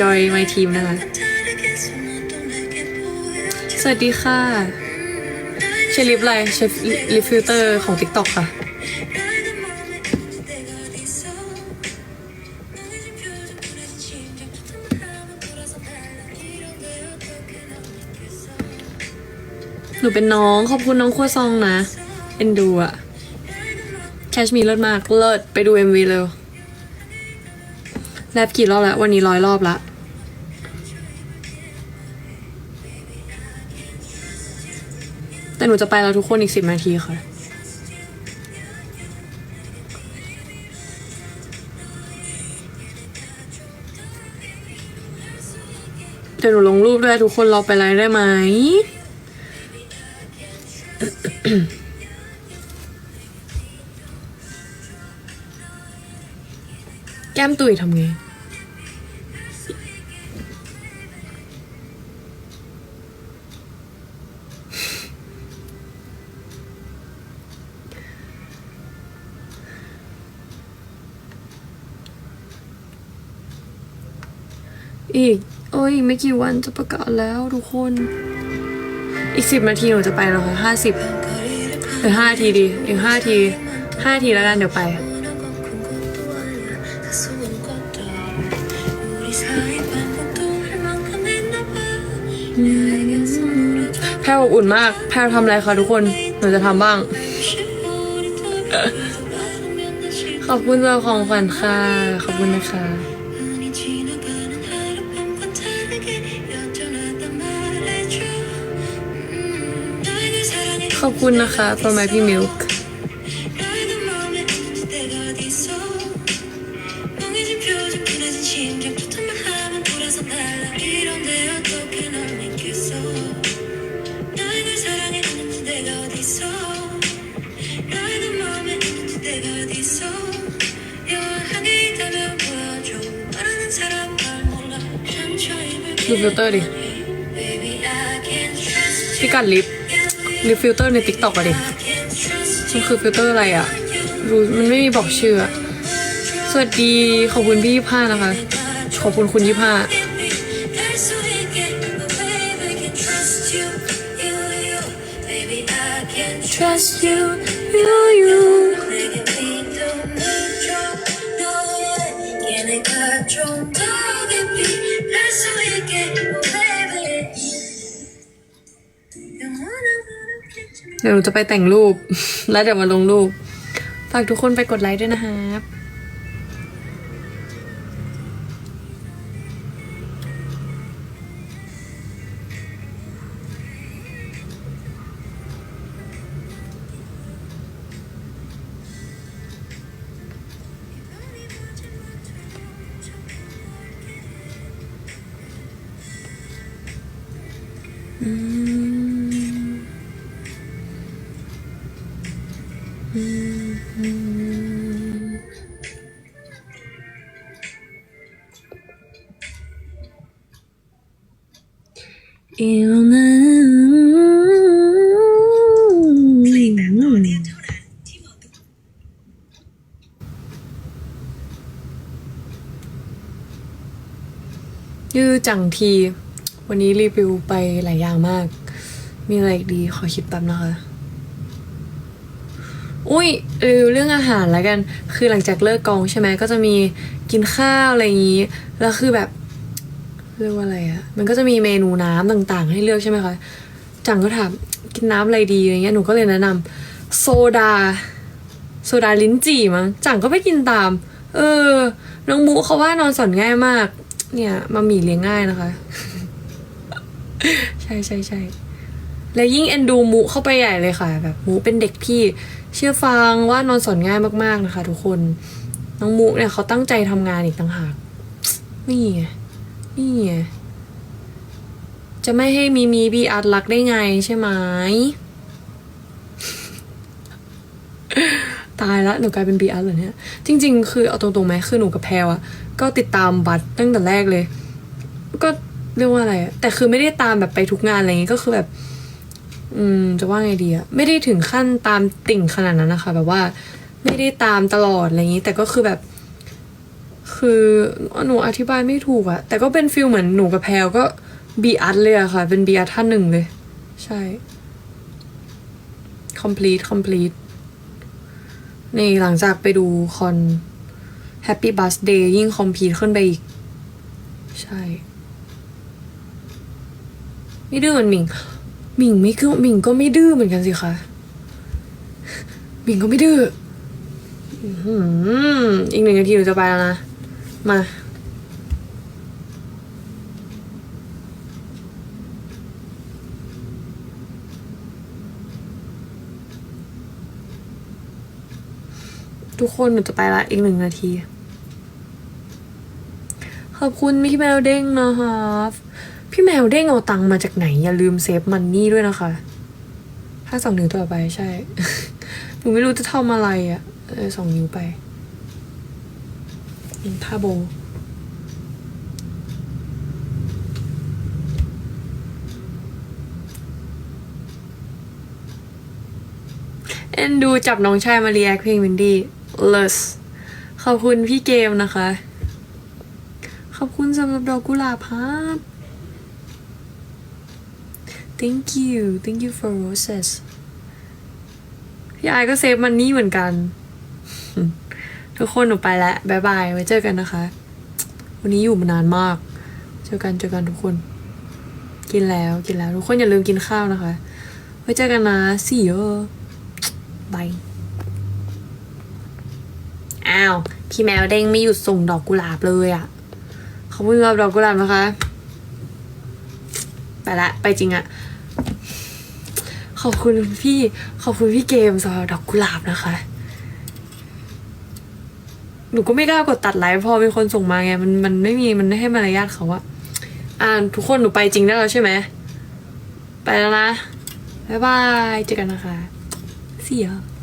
join my team นะคะ สวัสดีค่ะใช้ลิปอะไรใช้ลิปฟิลเตอร์ของ TikTok ค่ะ หนูเป็นน้อง ขอบคุณน้องครัวซองนะ เอ็นดูอะแคชมีเลิศมาก เลิศ ไปดู MV เร็ว แรปกี่รอบแล้ววันนี้ร้อยรอบละแต่หนูจะไปแล้วทุกคนอีกสิบนาทีค่ะเดี๋ยวหนูลงรูปด้วยทุกคนรอไปไลฟ์ได้ไหม แก้มตุยทำไง อีกโอ้ยไม่กี่วันจะประกาศแล้วทุกคน อีกสิบนาทีหนูจะไปแล้วค่ะห้าสิบหรือห้าทีดีอีกห้าทีห้าทีแล้วกันเดี๋ยวไป แพรวอบอุ่นมาก แพรวทำอะไรคะทุกคนหนูจะทำบ้าง ขอบคุณสำหรับของขวัญค่ะ ขอบคุณนะคะ ขอบคุณนะคะ for my พี่ milk ดูฟิลเตอร์ดิพี่กัดลิปลิปฟิลเตอร์ใน t ิ k t o k อะดิมันคือฟิลเตอร์อะไรอะรู้มันไม่มีบอกชื่อสวัสดีขอบคุณพี่ยี่ห้านะคะ ขอบคุณคุณยี่ห้า trust you you you เดี๋ยวหนูจะไปแต่งรูป แล้วเดี๋ยวมาลงรูป ฝากทุกคนไปกดไลค์ด้วยนะครับ ยือจังที วันนี้รีวิวไปหลายอย่างมาก มีอะไรดีขอคิดแป๊บนะคะ อุ้ยรีวิวเรื่องอาหารแล้วกัน คือหลังจากเลิกกองใช่ไหมก็จะมีกินข้าวอะไรอย่างนี้ แล้วคือแบบเรียกว่าอะไรอะมันก็จะมีเมนูน้ำต่างๆ ให้เลือกใช่ไหมคะ จังก็ถามกินน้ำอะไรดีอะไรเงี้ย หนูก็เลยแนะนำโซดา โซดาลิ้นจี่มั้ง จังก็ไปกินตาม เออ น้องมุเขาว่านอนสอนง่ายมาก เนี่ยมามีเลี้ยงง่ายนะคะ ใช่ใช่ใช่และยิ่งเอ็นดูมุเข้าไปใหญ่เลยค่ะ แบบมุเป็นเด็กที่เชื่อฟังว่านอนสอนง่ายมากๆนะคะ ทุกคนน้องมุเนี่ยเขาตั้งใจทำงานอีกต่างหากนี่ไงนี่ไงจะไม่ให้มีมีบีอาร์รักได้ไงใช่ไหมตายละหนูกลายเป็นบีอาร์เหรอเนี่ยจริง ๆ คือเอาตรงๆไหมคือหนูกับแพรวอะก็ติดตามบัตรตั้งแต่แรกเลย ก็ เรียกว่าอะไรแต่คือไม่ได้ตามแบบไปทุกงานอะไรอย่างงี้ก็คือแบบ อืม จะว่าไงดีอะไม่ได้ถึงขั้นตามติ่งขนาดนั้นนะคะ แบบว่า ไม่ได้ตามตลอดอะไรอย่างงี้ แต่ก็คือแบบ คือหนูอธิบายไม่ถูกอะแต่ก็เป็นฟิลเหมือนหนูกับแพลก็บีอัดเลยอะค่ะ เป็นบีอัดท่านหนึ่งเลย ใช่ complete complete นี่หลังจากไปดูคอน Happy Birthday ยิ่ง complete ขึ้นไปอีก ใช่ ไม่ดื้อเหมือนหมิงหมิงไม่คือหมิงก็ไม่ดื้อเหมือนกันสิคะหมิงก็ไม่ดื้ออืมอีกหนึ่งนาทีหนูจะไปแล้วนะ มาทุกคนหนูจะไปละอีกหนึ่งนาที ขอบคุณพี่แมวเด้งนะคะ พี่แมวเด้งเอาตังมาจากไหน อย่าลืมเซฟมันนี่ด้วยนะคะถ้าสองนิ้วต่อไปใช่ หนูไม่รู้จะทำอะไรอะ่ะเออสองนิ้วไปอืมท่าโบเอ็นดูจับน้องชายมาเรียกเพลงวินดี้เลสขอบคุณพี่เกมนะคะ ขอบคุณสำหรับดอกกุหลาบครับ thank you thank you for roses พี่ไอก็เซฟมันนี่เหมือนกัน ทุกคนหนูไปแล้วบายบายไว้เจอกันนะคะ วันนี้อยู่มานานมาก เจอกันเจอกันทุกคน กินแล้วกินแล้ว ทุกคนอย่าลืมกินข้าวนะคะ ไว้เจอกันนะสี่เออบายอ้าว พี่แมวเด้งไม่หยุดส่งดอกกุหลาบเลยอะ่ะขอบคุณสำหรับดอกกุหลาบนะคะ ไปละ ไปจริงอะ ขอบคุณพี่ขอบคุณพี่เกมสำหรับดอกกุหลาบนะคะ หนูก็ไม่กล้ากดตัดไลฟ์พอมีคนส่งมาไง มันมันไม่มีมันไม่ให้มารยาทเขาอะอ่าทุกคนหนูไปจริงได้แล้วใช่ไหม ไปแล้วนะ บ๊ายบาย เจอกันนะคะ See ya